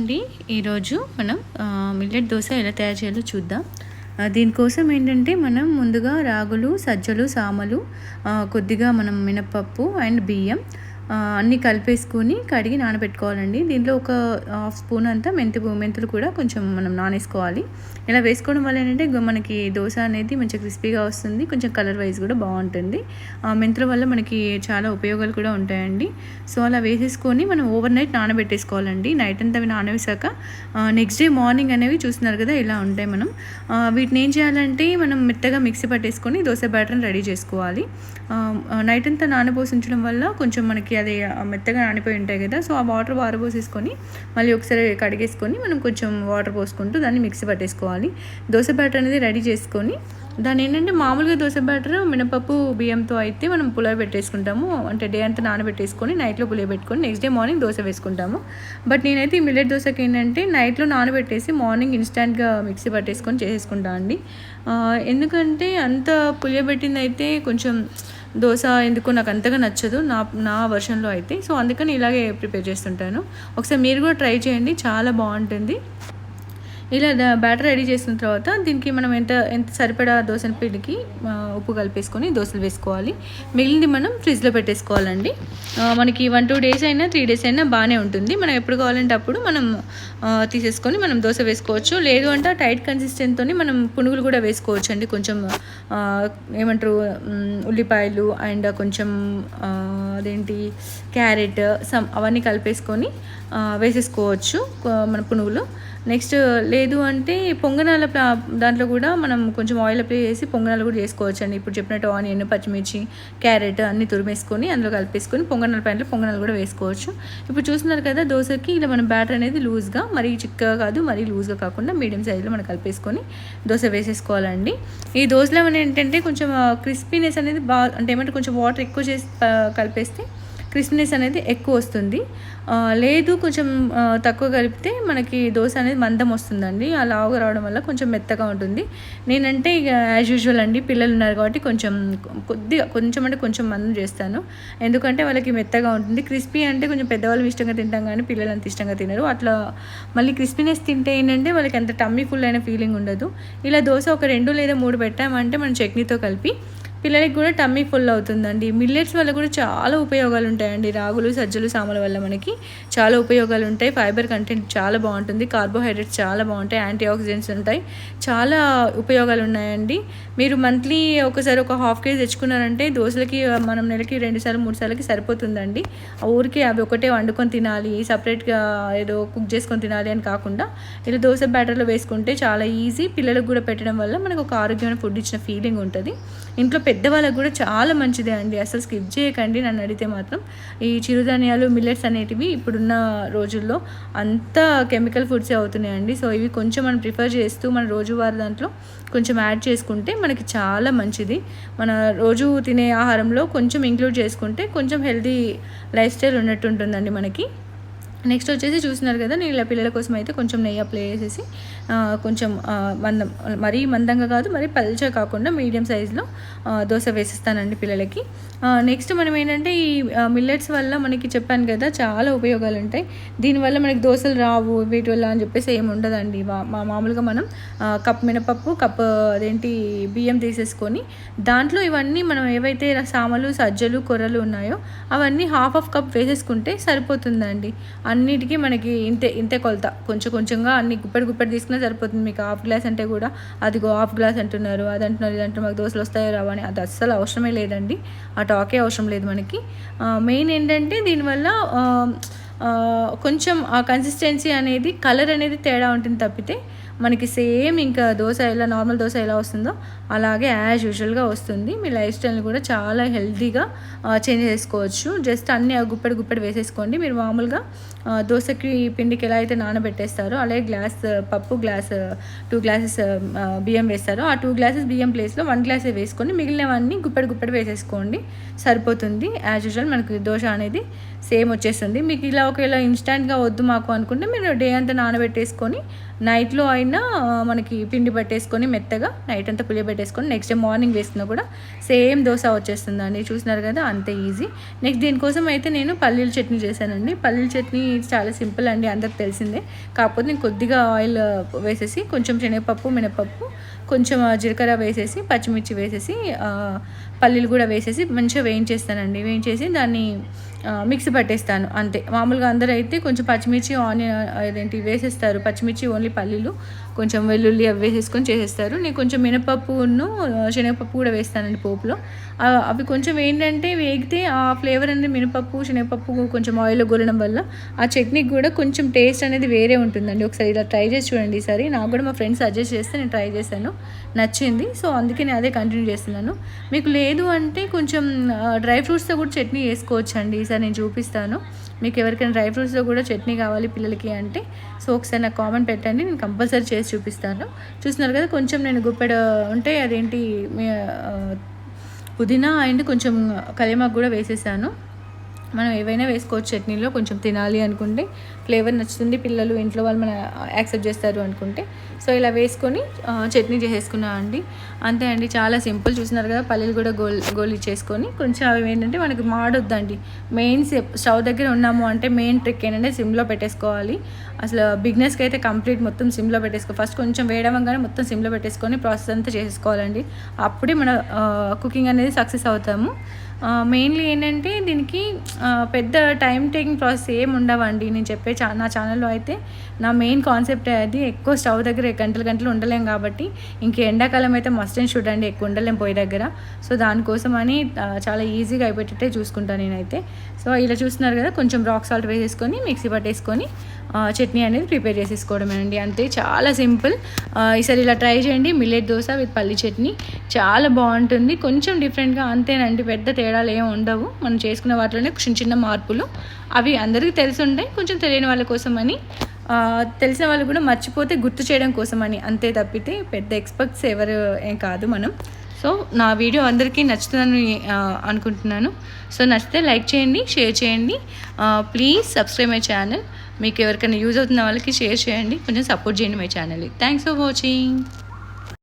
అండి ఈరోజు మనం మిల్లెట్ దోశ ఎలా తయారు చేయాలో చూద్దాం. దీనికోసం ఏంటంటే మనం ముందుగా రాగులు సజ్జలు సామలు కొద్దిగా మనం మినపప్పు అండ్ బియ్యం అన్నీ కలిపేసుకొని కడిగి నానబెట్టుకోవాలండి. దీంట్లో ఒక హాఫ్ స్పూన్ అంతా మెంతు మెంతులు కూడా కొంచెం మనం నానేసుకోవాలి. ఇలా వేసుకోవడం వల్ల ఏంటంటే మనకి దోశ అనేది మంచిగా క్రిస్పీగా వస్తుంది. కొంచెం కలర్ వైజ్ కూడా బాగుంటుంది. ఆ మెంతుల వల్ల మనకి చాలా ఉపయోగాలు కూడా ఉంటాయండి. సో అలా వేసేసుకొని మనం ఓవర్ నైట్ నానబెట్టేసుకోవాలండి. నైట్ అంతా అవి నానవేశాక నెక్స్ట్ డే మార్నింగ్ అనేవి చూస్తున్నారు కదా ఇలా ఉంటాయి మనం. వీటిని ఏం చేయాలంటే మనం మెత్తగా మిక్సీ పట్టేసుకొని దోశ బ్యాటర్ని రెడీ చేసుకోవాలి. నైట్ అంతా నానబోసి ఉంచడం వల్ల కొంచెం మనకి అది మెత్తగా నానిపోయి ఉంటాయి కదా సో ఆ వాటర్ వారబోసేసుకొని మళ్ళీ ఒకసారి కడిగేసుకొని మనం కొంచెం వాటర్ పోసుకుంటూ దాన్ని మిక్సీ పట్టేసుకోవాలి. దోశ బ్యాటర్ అనేది రెడీ చేసుకొని దాని ఏంటంటే మామూలుగా దోశ బ్యాటర్ మినపప్పు బియ్యంతో అయితే మనం పులవ పెట్టేసుకుంటాము. అంటే డే అంతా నానబెట్టేసుకొని నైట్లో పులియ పెట్టుకొని నెక్స్ట్ డే మార్నింగ్ దోశ వేసుకుంటాము. బట్ నేనైతే ఈ మిల్లెట్ దోశకి ఏంటంటే నైట్లో నానబెట్టేసి మార్నింగ్ ఇన్స్టాంట్గా మిక్సీ పట్టేసుకొని చేసేసుకుంటా అండి. ఎందుకంటే అంత పులియబెట్టింది అయితే కొంచెం దోశ ఎందుకో నాకు అంతగా నచ్చదు నా నా వర్షన్లో అయితే. సో అందుకని ఇలాగే ప్రిపేర్ చేస్తుంటాను. ఒకసారి మీరు కూడా ట్రై చేయండి చాలా బాగుంటుంది. ఇలా బ్యాటర్ రెడీ చేసిన తర్వాత దీనికి మనం ఎంత ఎంత సరిపడా దోశల పిండికి ఉప్పు కలిపేసుకొని దోశలు వేసుకోవాలి. మిగిలింది మనం ఫ్రిడ్జ్లో పెట్టేసుకోవాలండి. మనకి వన్ టూ డేస్ అయినా త్రీ డేస్ అయినా బాగానే ఉంటుంది. మనం ఎప్పుడు కావాలంటే అప్పుడు మనం తీసేసుకొని మనం దోశ వేసుకోవచ్చు. లేదు అంటే టైట్ కన్సిస్టెంట్తో మనం పునుగులు కూడా వేసుకోవచ్చు అండి కొంచెం ఏమంటారు ఉల్లిపాయలు అండ్ కొంచెం అదేంటి క్యారెట్ సమ్ అవన్నీ కలిపేసుకొని వేసేసుకోవచ్చు మన పునుగులు. నెక్స్ట్ లేదు అంటే పొంగనాల ప్లా- దాంట్లో కూడా మనం కొంచెం ఆయిల్ అప్లై చేసి పొంగనాలు కూడా చేసుకోవచ్చు అండి ఇప్పుడు చెప్పినట్టు ఆనియన్ పచ్చిమిర్చి క్యారెట్ అన్ని తురిమేసుకొని అందులో కలిపేసుకొని పొంగనాల ప్యాంట్లో పొంగనాలు కూడా వేసుకోవచ్చు. ఇప్పుడు చూస్తున్నారు కదా దోశకి ఇలా మనం బ్యాటర్ అనేది లూజ్గా మరీ చిక్కగా కాదు మరీ లూజ్గా కాకుండా మీడియం సైజులో మనం కలిపేసుకొని దోశ వేసేసుకోవాలండి. ఈ దోశలో ఏంటంటే కొంచెం క్రిస్పీనెస్ అనేది బాగా అంటే ఏమంటే కొంచెం వాటర్ ఎక్కువ చేసి కలిపేస్తే క్రిస్పీనెస్ అనేది ఎక్కువ వస్తుంది. లేదు కొంచెం తక్కువ కలిపితే మనకి దోశ అనేది మందం వస్తుందండి. ఆ లావుగా రావడం వల్ల కొంచెం మెత్తగా ఉంటుంది. నేనంటే ఇక యాజ్ యూజువల్ అండి పిల్లలు ఉన్నారు కాబట్టి కొంచెం కొద్దిగా కొంచెం అంటే కొంచెం మందం చేస్తాను. ఎందుకంటే వాళ్ళకి మెత్తగా ఉంటుంది. క్రిస్పీ అంటే కొంచెం పెద్దవాళ్ళు ఇష్టంగా తింటాం కానీ పిల్లలు అంత ఇష్టంగా తినరు. అట్లా మళ్ళీ క్రిస్పీనెస్ తింటే ఏంటంటే వాళ్ళకి అంత టమ్మీ ఫుల్ అయిన ఫీలింగ్ ఉండదు. ఇలా దోశ ఒక రెండు లేదా మూడు పెట్టామంటే మనం చట్నీతో కలిపి పిల్లలకి కూడా టమ్మీ ఫుల్ అవుతుందండి. మిల్లెట్స్ వల్ల కూడా చాలా ఉపయోగాలు ఉంటాయండి. రాగులు సజ్జలు సామల వల్ల మనకి చాలా ఉపయోగాలు ఉంటాయి. ఫైబర్ కంటెంట్ చాలా బాగుంటుంది. కార్బోహైడ్రేట్స్ చాలా బాగుంటాయి. యాంటీ ఆక్సిడెంట్స్ ఉంటాయి. చాలా ఉపయోగాలు ఉన్నాయండి. మీరు మంత్లీ ఒకసారి ఒక హాఫ్ కేజీ తెచ్చుకున్నారంటే దోశలకి మనం నెలకి రెండు సార్లు మూడు సార్లకి సరిపోతుందండి. ఆ అవి ఒకటే వండుకొని తినాలి సపరేట్గా ఏదో కుక్ చేసుకొని తినాలి అని కాకుండా ఇలా దోశ బ్యాటర్లో వేసుకుంటే చాలా ఈజీ పిల్లలకు కూడా పెట్టడం వల్ల మనకు ఒక ఆరోగ్యమైన ఫుడ్ ఇచ్చిన ఫీలింగ్ ఉంటుంది. ఇంట్లో పెద్దవాళ్ళకు కూడా చాలా మంచిదే అండి. అసలు స్కిప్ చేయకండి. నన్ను అడిగితే మాత్రం ఈ చిరుధాన్యాలు మిల్లెట్స్ అనేటివి ఇప్పుడున్న రోజుల్లో అంతా కెమికల్ ఫుడ్సే అవుతున్నాయండి. సో ఇవి కొంచెం మనం ప్రిఫర్ చేస్తూ మన రోజువారి దాంట్లో కొంచెం యాడ్ చేసుకుంటే మనకి చాలా మంచిది. మన రోజు తినే ఆహారంలో కొంచెం ఇంక్లూడ్ చేసుకుంటే కొంచెం హెల్దీ లైఫ్ స్టైల్ ఉన్నట్టు ఉంటుందండి మనకి. నెక్స్ట్ వచ్చేసి చూస్తున్నారు కదా నేను ఇలా పిల్లల కోసం అయితే కొంచెం నెయ్యి అప్లై చేసేసి కొంచెం మందం మరీ మందంగా కాదు మరీ పల్చగా కాకుండా మీడియం సైజులో దోశ వేసిస్తానండి పిల్లలకి. నెక్స్ట్ మనం ఏంటంటే ఈ మిల్లెట్స్ వల్ల మనకి చెప్పాను కదా చాలా ఉపయోగాలు ఉంటాయి. దీనివల్ల మనకి దోశలు రావు వీటి వల్ల అని చెప్పేసి ఏమి ఉండదండి. మా మామూలుగా మనం కప్ మినపప్పు కప్ అదేంటి బియ్యం తీసేసుకొని దాంట్లో ఇవన్నీ మనం ఏవైతే సామలు సజ్జలు కొర్రలు ఉన్నాయో అవన్నీ హాఫ్ ఆఫ్ కప్ వేసేసుకుంటే సరిపోతుందండి. అన్నిటికీ మనకి ఇంతే ఇంతే కొలత. కొంచెం కొంచెంగా అన్ని గుప్పెడు గుప్పెడు తీసుకున్నా సరిపోతుంది. మీకు హాఫ్ గ్లాస్ అంటే కూడా అదిగో హాఫ్ గ్లాస్ అంటున్నారు అది అంటున్నారు ఇది అంటున్నారు మాకు దోశలు వస్తాయో రావా అని. అది అస్సలు అవసరమే లేదండి. ఆ టాకే అవసరం లేదు మనకి. మెయిన్ ఏంటంటే దీనివల్ల కొంచెం ఆ కన్సిస్టెన్సీ అనేది కలర్ అనేది తేడా ఉంటుంది తప్పితే మనకి సేమ్ ఇంకా దోశ ఎలా నార్మల్ దోశ ఎలా వస్తుందో అలాగే యాజ్ యూజువల్గా వస్తుంది. మీ లైఫ్ స్టైల్ని కూడా చాలా హెల్తీగా చేంజ్ చేసుకోవచ్చు. జస్ట్ అన్నీ ఆ గుప్పెడు గుప్పెడు వేసేసుకోండి. మీరు మామూలుగా దోశకి పిండికి ఎలా అయితే నానబెట్టేస్తారో అలాగే గ్లాస్ పప్పు గ్లాస్ టూ గ్లాసెస్ బియ్యం వేస్తారో. ఆ టూ గ్లాసెస్ బియ్యం ప్లేస్లో వన్ గ్లాసే వేసుకొని మిగిలినవన్నీ గుప్పెడు గుప్పెడు వేసేసుకోండి. సరిపోతుంది. యాజ్ యూజువల్ మనకి దోశ అనేది సేమ్ వచ్చేస్తుంది. మీకు ఇలా ఒకవేళ ఇన్స్టాంట్గా వద్దు మాకు అనుకుంటే మీరు డే అంతా నానబెట్టేసుకొని నైట్లో అయినా మనకి పిండి పట్టేసుకొని మెత్తగా నైట్ అంతా పులియబెట్టేసుకొని నెక్స్ట్ డే మార్నింగ్ వేసుకున్నా కూడా సేమ్ దోశ వచ్చేస్తుందండి. చూసినారు కదా అంతే ఈజీ నెక్స్ట్ దీనికోసం అయితే నేను పల్లీల చట్నీ చేశానండి. పల్లీల చట్నీ చాలా సింపుల్ అండి అందరికి తెలిసిందే. కాకపోతే నేను కొద్దిగా ఆయిల్ వేసేసి కొంచెం శనగపప్పు మినపప్పు కొంచెం జీలకర్ర వేసేసి పచ్చిమిర్చి వేసేసి పల్లీలు కూడా వేసేసి మంచిగా వేయించేస్తానండి. వేయించేసి దాన్ని మిక్సీ పట్టేస్తాను. అంతే. మామూలుగా అందరూ అయితే కొంచెం పచ్చిమిర్చి ఆనియన్ అదేంటి వేసేస్తారు. పచ్చిమిర్చి ఓన్లీ పల్లీలు కొంచెం వెల్లుల్లి అవి వేసేసుకొని చేసేస్తారు. నేను కొంచెం మినపప్పును శనగపప్పు కూడా వేస్తానండి పోపులో. అవి కొంచెం ఏంటంటే వేగితే ఆ ఫ్లేవర్ అనేది మినపప్పు శనగపప్పు కొంచెం ఆయిల్లో గొలడం వల్ల ఆ చట్నీకి కూడా కొంచెం టేస్ట్ అనేది వేరే ఉంటుందండి. ఒకసారి ఇలా ట్రై చేసి చూడండి ఈసారి. నాకు కూడా మా ఫ్రెండ్స్ సజెస్ట్ చేస్తే నేను ట్రై చేశాను. నచ్చింది. సో అందుకే నేను అదే కంటిన్యూ చేస్తున్నాను. మీకు లేదు అంటే కొంచెం డ్రై ఫ్రూట్స్తో కూడా చట్నీ చేసుకోవచ్చు అండి ఈసారి నేను చూపిస్తాను. మీకు ఎవరికైనా డ్రై ఫ్రూట్స్లో కూడా చట్నీ కావాలి పిల్లలకి అంటే సో ఒకసారి నాకు కామెంట్ పెట్టండి నేను కంపల్సరీ చేసి చూపిస్తాను. చూస్తున్నారు కదా కొంచెం నేను గుప్పెడ ఉంటే అదేంటి మీ, పుదీనా అండ్ కొంచెం కలిమాకు కూడా వేసేసాను. మనం ఏవైనా వేసుకోవచ్చు చట్నీలో కొంచెం తినాలి అనుకుంటే ఫ్లేవర్ నచ్చుతుంది పిల్లలు ఇంట్లో వాళ్ళు మన యాక్సెప్ట్ చేస్తారు అనుకుంటే. సో ఇలా వేసుకొని చట్నీ చేసేసుకున్నాం అండి. అంతే అండి చాలా సింపుల్ చూసినారు కదా పల్లీలు కూడా గోల్ గోలి చేసుకొని కొంచెం అవి ఏంటంటే మనకి మాడొద్దండి. మెయిన్ స్టవ్ దగ్గర ఉన్నాము అంటే మెయిన్ ట్రిక్ ఏంటంటే సిమ్లో పెట్టేసుకోవాలి. అసలు బిగ్నెస్కి అయితే కంప్లీట్ మొత్తం సిమ్లో పెట్టేసుకో ఫస్ట్ కొంచెం వేయడంగానే మొత్తం సిమ్లో పెట్టేసుకొని ప్రాసెస్ అంతా చేసేసుకోవాలండి. అప్పుడే మన కుకింగ్ అనేది సక్సెస్ అవుతాము. మెయిన్లీ ఏంటంటే దీనికి పెద్ద టైం టేకింగ్ ప్రాసెస్ ఏం ఉండవండి. నేను చెప్పే చా నా ఛానల్లో అయితే నా మెయిన్ కాన్సెప్ట్ అది. ఎక్కువ స్టవ్ దగ్గర గంటలు గంటలు ఉండలేం కాబట్టి ఇంక ఎండాకాలం అయితే మస్ట్ అండ్ షుడ్ అండి. ఎక్కువ ఉండలేం పొయ్యి దగ్గర. సో దానికోసం అని చాలా ఈజీగా అయిపోయేటట్టే చూసుకుంటాను నేనైతే. సో ఇలా చూస్తున్నారు కదా కొంచెం రాక్ సాల్ట్ వేసేసుకొని మిక్సీ పట్టేసుకొని చట్నీ అనేది ప్రిపేర్ చేసేసుకోవడమేనండి అంతే చాలా సింపుల్. ఈసారి ఇలా ట్రై చేయండి. మిల్లెట్ దోశ విత్ పల్లి చట్నీ. చాలా బాగుంటుంది. కొంచెం డిఫరెంట్గా అంతేనండి. పెద్ద తేడాలు ఏమి ఉండవు. మనం చేసుకున్న వాటిలోనే చిన్న చిన్న మార్పులు. అవి అందరికీ తెలిసి ఉంటాయి. కొంచెం తెలియని వాళ్ళ కోసం అని తెలిసిన వాళ్ళు కూడా మర్చిపోతే గుర్తు చేయడం కోసం అని అంతే తప్పితే పెద్ద ఎక్స్పర్ట్స్ ఎవరు ఏం కాదు మనం. సో నా వీడియో అందరికీ నచ్చుతుందని అనుకుంటున్నాను. సో నచ్చితే లైక్ చేయండి షేర్ చేయండి. Please subscribe my channel. మీకు ఎవరికైనా యూజ్ అవుతున్న వాళ్ళకి షేర్ చేయండి. కొంచెం సపోర్ట్ చేయండి my channel thanks for watching.